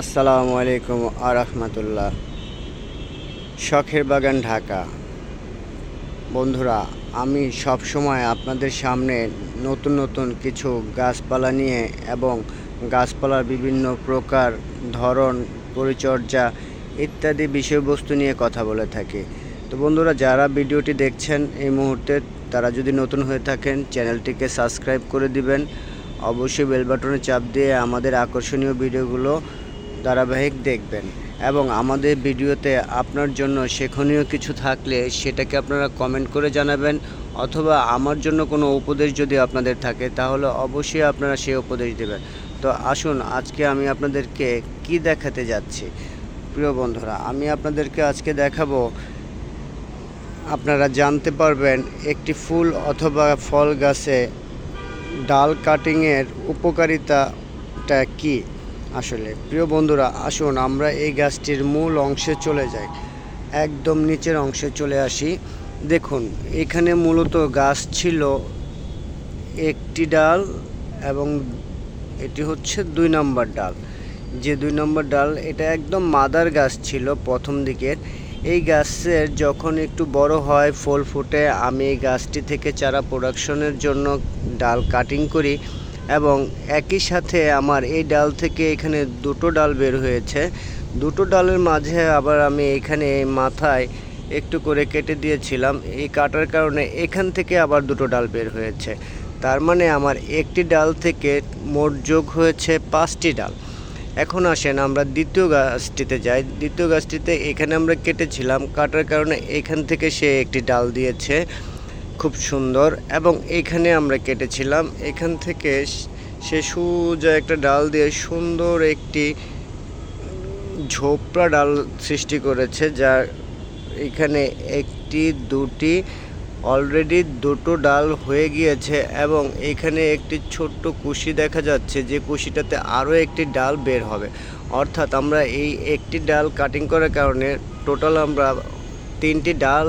আসসালামু আলাইকুম আ রহমতুল্লাহ শখের বাগান ঢাকা। বন্ধুরা, আমি সব সময় আপনাদের সামনে নতুন নতুন কিছু গাছপালা নিয়ে এবং গাছপালার বিভিন্ন প্রকার ধরন, পরিচর্যা ইত্যাদি বিষয়বস্তু নিয়ে কথা বলে থাকি। তো বন্ধুরা, যারা ভিডিওটি দেখছেন এই মুহূর্তে, তারা যদি নতুন হয়ে থাকেন, চ্যানেলটিকে সাবস্ক্রাইব করে দিবেন। অবশ্যই বেল বাটনে চাপ দিয়ে আমাদের আকর্ষণীয় ভিডিওগুলো ধারাবাহিক দেখবেন এবং আমাদের ভিডিওতে আপনার জন্য শেখনীয় কিছু থাকলে সেটাকে আপনারা কমেন্ট করে জানাবেন অথবা আমার জন্য কোনো উপদেশ যদি আপনাদের থাকে তাহলে অবশ্যই আপনারা সেই উপদেশ দেবেন। তো আসুন, আজকে আমি আপনাদেরকে কি দেখাতে যাচ্ছি? প্রিয় বন্ধুরা, আমি আপনাদেরকে আজকে দেখাবো, আপনারা জানতে পারবেন একটি ফুল অথবা ফল গাছে ডাল কাটিংয়ের উপকারিতাটা কি। আসলে। প্রিয় বন্ধুরা, আসুন আমরা এই গাছটির মূল অংশে চলে যাই। একদম নিচের অংশে চলে আসি। দেখুন, এখানে মূলত গাছ ছিল একটি ডাল এবং এটি হচ্ছে দুই নম্বর ডাল। যে দুই নম্বর ডাল, এটা একদম মাদার গাছ ছিল প্রথম দিকের। এই গাছের যখন একটু বড় হয়, ফুল ফুটে, আমি এই গাছটি থেকে চারা প্রোডাকশনের জন্য ডাল কাটিং করি। এবং একই সাথে আমার এই ডাল থেকে এখানে দুটো ডাল বের হয়েছে। দুটো ডালের মাঝে আবার আমি এখানে মাথায় একটু করে কেটে দিয়েছিলাম। এই কাটার কারণে এখান থেকে আবার দুটো ডাল বের হয়েছে। তার মানে আমার একটি ডাল থেকে মোট যোগ হয়েছে পাঁচটি ডাল। এখন আসেন আমরা দ্বিতীয় গাছটিতে যাই। দ্বিতীয় গাছটিতে এখানে আমরা কেটেছিলাম। কাটার কারণে এখান থেকে সে একটি ডাল দিয়েছে। খুব সুন্দর এবং এখানে আমরা কেটেছিলাম। এখান থেকে সে সোজা একটা ডাল দিয়ে সুন্দর একটি ঝোপড়া ডাল সৃষ্টি করেছে, যার এখানে একটি, দুটি, অলরেডি দুটো ডাল হয়ে গিয়েছে এবং এখানে একটি ছোট্ট কুশি দেখা যাচ্ছে, যে কুশিটাতে আরও একটি ডাল বের হবে। অর্থাৎ আমরা এই একটি ডাল কাটিং করার কারণে টোটাল আমরা তিনটি ডাল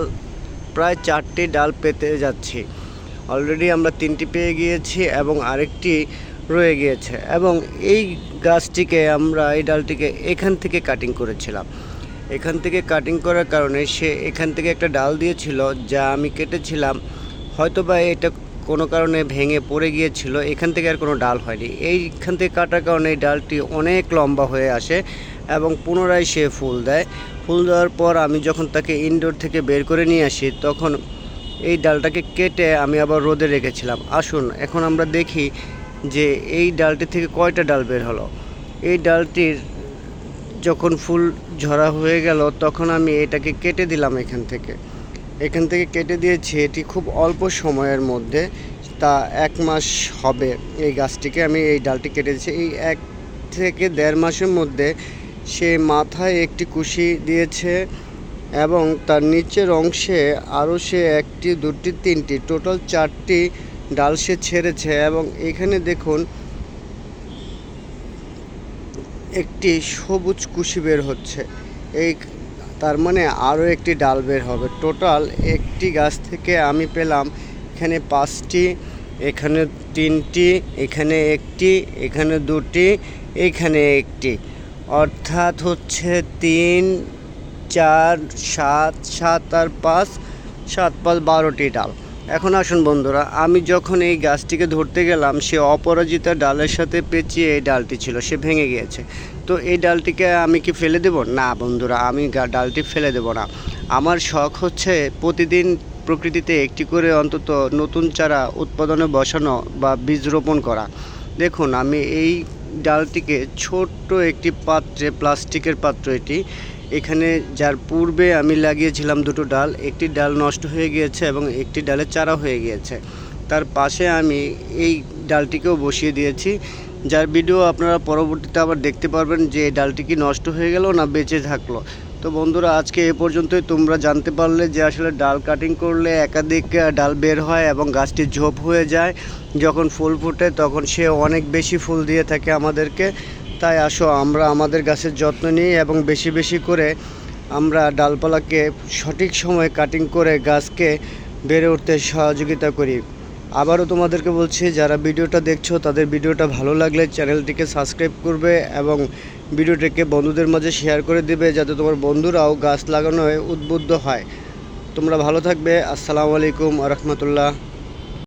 প্রায় চারটি ডাল পেতে যাচ্ছি। অলরেডি আমরা তিনটি পেয়ে গিয়েছি এবং আরেকটি রয়ে গিয়েছে এবং এই গাছটিকে আমরা, এই ডালটিকে এখান থেকে কাটিং করেছিলাম। এখান থেকে কাটিং করার কারণে সে এখান থেকে একটা ডাল দিয়েছিল যা আমি কেটেছিলাম। হয়তো বা এটা কোনো কারণে ভেঙে পড়ে গিয়েছিল, এখান থেকে আর কোনো ডাল হয়নি। এইখান থেকে কাটার কারণে এই ডালটি অনেক লম্বা হয়ে আসে এবং পুনরায় সে ফুল দেয়। ফুল দেওয়ার পর আমি যখন তাকে ইনডোর থেকে বের করে নিয়ে আসি, তখন এই ডালটাকে কেটে আমি আবার রোদে রেখেছিলাম। আসুন, এখন আমরা দেখি যে এই ডালটি থেকে কয়টা ডাল বের হলো। এই ডালটির যখন ফুল ঝরা হয়ে গেল, তখন আমি এটাকে কেটে দিলাম এখান থেকে। এখান থেকে কেটে দিয়েছি, এটি খুব অল্প সময়ের মধ্যে, তা এক মাস হবে। এই গাছটিকে আমি এই ডালটি কেটে দিয়েছি। এই এক থেকে দেড় মাসের মধ্যে সে মাথায় একটি কুশি দিয়েছে এবং তার নিচের অংশে আরও সে একটি, দুটি, তিনটি, টোটাল চারটি ডাল সে ছেড়েছে এবং এখানে দেখুন একটি সবুজ কুশি বের হচ্ছে। এই তার মানে আরও একটি ডাল বের হবে। টোটাল একটি গাছ থেকে আমি পেলাম এখানে পাঁচটি, এখানে তিনটি, এখানে একটি, এখানে দুটি, এখানে একটি। অর্থাৎ হচ্ছে তিন, চার, সাত সাত আর পাঁচ, সাত, পাঁচ, বারোটি ডাল। এখন আসুন বন্ধুরা, আমি যখন এই গাছটিকে ধরতে গেলাম, সে অপরাজিতা ডালের সাথে পেঁচিয়ে এই ডালটি ছিল, সে ভেঙে গিয়েছে। তো এই ডালটিকে আমি কি ফেলে দেব? না বন্ধুরা, আমি ডালটি ফেলে দেব না। আমার শখ হচ্ছে প্রতিদিন প্রকৃতিতে একটি করে অন্তত নতুন চারা উৎপাদনে বসানো বা বীজ রোপণ করা। দেখুন, আমি এই ডালটিকে ছোট্ট একটি পাত্রে, প্লাস্টিকের পাত্র এটি। এখানে যার পূর্বে আমি লাগিয়েছিলাম দুটো ডাল, একটি ডাল নষ্ট হয়ে গিয়েছে এবং একটি ডালে চারা হয়ে গিয়েছে। তার পাশে আমি এই ডালটিকেও বসিয়ে দিয়েছি। যার ভিডিও আপনারা পরবর্তীতে আবার দেখতে পারবেন যে ডালটি কি নষ্ট হয়ে গেল না বেঁচে থাকল। তো বন্ধুরা, আজকে এ পর্যন্তই। তোমরা জানতে পারলে যে আসলে ডাল কাটিং করলে একাধিক ডাল বের হয় এবং গাছটি ঝোপ হয়ে যায়। যখন ফুল ফুটে তখন সে অনেক বেশি ফুল দিয়ে থাকে আমাদেরকে। তাই আসো, আমরা আমাদের গাছের যত্ন নিই এবং বেশি বেশি করে আমরা ডালপালাকে সঠিক সময়ে কাটিং করে গাছকে বেড়ে উঠতে সহযোগিতা করি। আবারও তোমাদেরকে বলছি, যারা ভিডিওটা দেখছ, তাদের ভিডিওটা ভালো লাগলে চ্যানেলটিকে সাবস্ক্রাইব করবে এবং ভিডিওটিকে বন্ধুদের মাঝে শেয়ার করে দেবে, যাতে তোমার বন্ধুরাও গাছ লাগানোয় উদ্বুদ্ধ হয়। তোমরা ভালো থাকবে। আসসালামু আলাইকুম রহমতুল্লাহ।